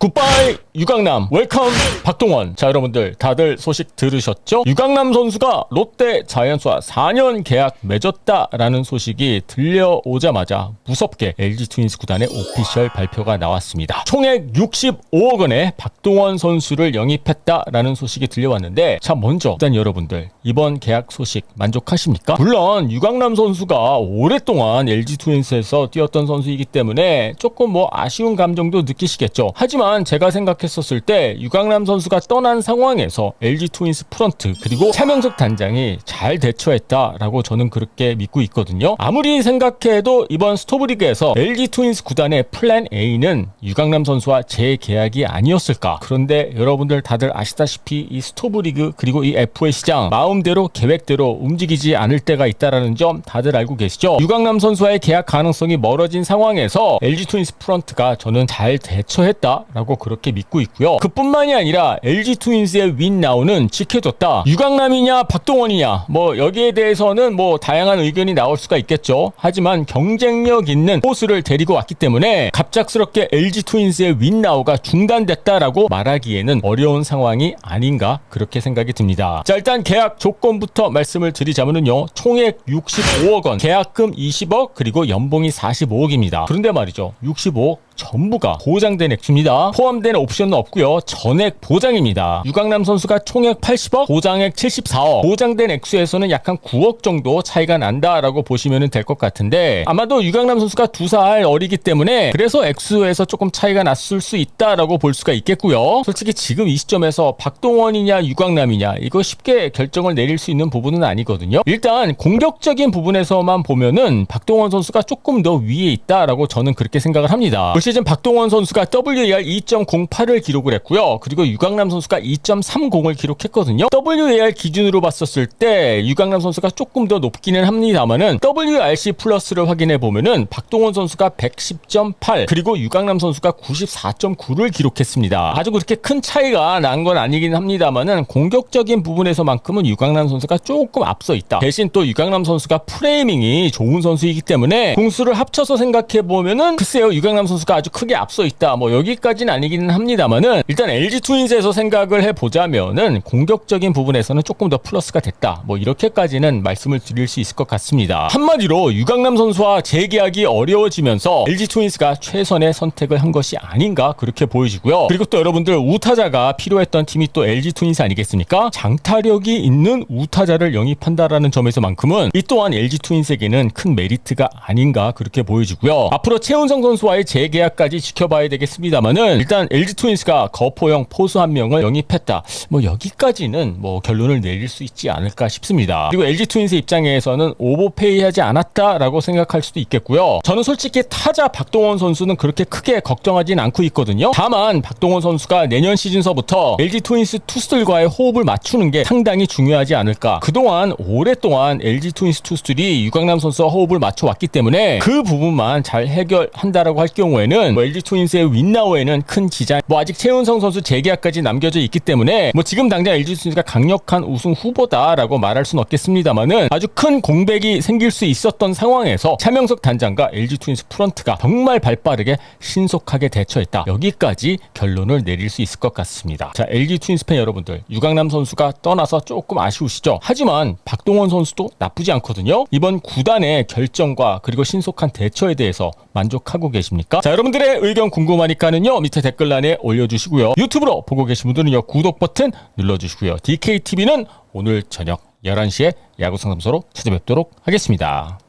굿바이 유강남 웰컴 박동원 자 여러분들 다들 소식 들으셨죠? 유강남 선수가 롯데 자이언츠와 4년 계약 맺었다라는 소식이 들려오자마자 무섭게 LG 트윈스 구단의 오피셜 발표가 나왔습니다. 총액 65억 원에 박동원 선수를 영입했다라는 소식이 들려왔는데 자 먼저 일단 여러분들 이번 계약 소식 만족하십니까? 물론 유강남 선수가 오랫동안 LG 트윈스에서 뛰었던 선수이기 때문에 조금 뭐 아쉬운 감정도 느끼시겠죠. 하지만 제가 생각 했었을 때 유강남 선수가 떠난 상황에서 LG 트윈스 프런트 그리고 차명석 단장이 잘 대처했다라고 저는 그렇게 믿고 있거든요. 아무리 생각해도 이번 스토브리그에서 LG 트윈스 구단의 플랜 A는 유강남 선수와 재계약이 아니었을까. 그런데 여러분들 다들 아시다시피 이 스토브리그 그리고 이 FA 시장 마음대로 계획대로 움직이지 않을 때가 있다라는 점 다들 알고 계시죠? 유강남 선수와의 계약 가능성이 멀어진 상황에서 LG 트윈스 프런트가 저는 잘 대처했다라고 그렇게 믿고 있고요. 그뿐만이 아니라 LG 트윈스의 윈나우는 지켜줬다. 유강남이냐 박동원이냐 뭐 여기에 대해서는 뭐 다양한 의견이 나올 수가 있겠죠. 하지만 경쟁력 있는 포수를 데리고 왔기 때문에 갑작스럽게 LG 트윈스의 윈나우가 중단됐다라고 말하기에는 어려운 상황이 아닌가 그렇게 생각이 듭니다. 자 일단 계약 조건부터 말씀을 드리자면요. 총액 65억 원, 계약금 20억 그리고 연봉이 45억입니다. 그런데 말이죠. 65억 전부가 보장된 액수입니다. 포함된 옵션은 없고요. 전액 보장입니다. 유강남 선수가 총액 80억, 보장액 74억. 보장된 액수에서는 약 한 9억 정도 차이가 난다라고 보시면 될 것 같은데 아마도 유강남 선수가 두 살 어리기 때문에 그래서 액수에서 조금 차이가 났을 수 있다라고 볼 수가 있겠고요. 솔직히 지금 이 시점에서 박동원이냐 유강남이냐 이거 쉽게 결정을 내릴 수 있는 부분은 아니거든요. 일단 공격적인 부분에서만 보면은 박동원 선수가 조금 더 위에 있다라고 저는 그렇게 생각을 합니다. 올 시즌 박동원 선수가 WAR 2.08을 기록을 했고요. 그리고 유강남 선수가 2.30을 기록했거든요. WAR 기준으로 봤었을 때 유강남 선수가 조금 더 높기는 합니다만은 WRC 플러스를 확인해 보면은 박동원 선수가 110.8 그리고 유강남 선수가 94.9를 기록했습니다. 아주 그렇게 큰 차이가 난 건 아니긴 합니다만은 공격적인 부분에서만큼은 유강남 선수가 조금 앞서 있다. 대신 또 유강남 선수가 프레이밍이 좋은 선수이기 때문에 공수를 합쳐서 생각해 보면은 글쎄요 유강남 선수가 아주 크게 앞서 있다. 뭐 여기까지는 아니기는 합니다만은 일단 LG 트윈스에서 생각을 해 보자면은 공격적인 부분에서는 조금 더 플러스가 됐다. 뭐 이렇게까지는 말씀을 드릴 수 있을 것 같습니다. 한마디로 유강남 선수와 재계약이 어려워지면서 LG 트윈스가 최선의 선택을 한 것이 아닌가 그렇게 보여지고요. 그리고 또 여러분들 우타자가 필요했던 팀이 또 LG 트윈스 아니겠습니까? 장타력이 있는 우타자를 영입한다라는 점에서만큼은 이 또한 LG 트윈스에게는 큰 메리트가 아닌가 그렇게 보여지고요. 앞으로 최은성 선수와의 재계약 까지 지켜봐야 되겠습니다만은 일단 LG 트윈스가 거포형 포수 한 명을 영입했다. 뭐 여기까지는 뭐 결론을 내릴 수 있지 않을까 싶습니다. 그리고 LG 트윈스 입장에서는 오버페이하지 않았다라고 생각할 수도 있겠고요. 저는 솔직히 타자 박동원 선수는 그렇게 크게 걱정하진 않고 있거든요. 다만 박동원 선수가 내년 시즌서부터 LG 트윈스 투수들과의 호흡을 맞추는 게 상당히 중요하지 않을까. 그동안 오랫동안 LG 트윈스 투수들이 유강남 선수와 호흡을 맞춰왔기 때문에 그 부분만 잘 해결한다라고 할 경우에는 뭐 LG 트윈스의 윈나우에는 큰 지장, 뭐 아직 최은성 선수 재계약까지 남겨져 있기 때문에 뭐 지금 당장 LG 트윈스가 강력한 우승 후보다라고 말할 수는 없겠습니다만은 아주 큰 공백이 생길 수 있었던 상황에서 차명석 단장과 LG 트윈스 프런트가 정말 발빠르게 신속하게 대처했다. 여기까지 결론을 내릴 수 있을 것 같습니다. 자, LG 트윈스 팬 여러분들, 유강남 선수가 떠나서 조금 아쉬우시죠? 하지만 박동원 선수도 나쁘지 않거든요. 이번 구단의 결정과 그리고 신속한 대처에 대해서 만족하고 계십니까? 자, 여러분들의 의견 궁금하니까는요. 밑에 댓글란에 올려주시고요. 유튜브로 보고 계신 분들은요. 구독 버튼 눌러주시고요. DKTV는 오늘 저녁 11시에 야구 상담소로 찾아뵙도록 하겠습니다.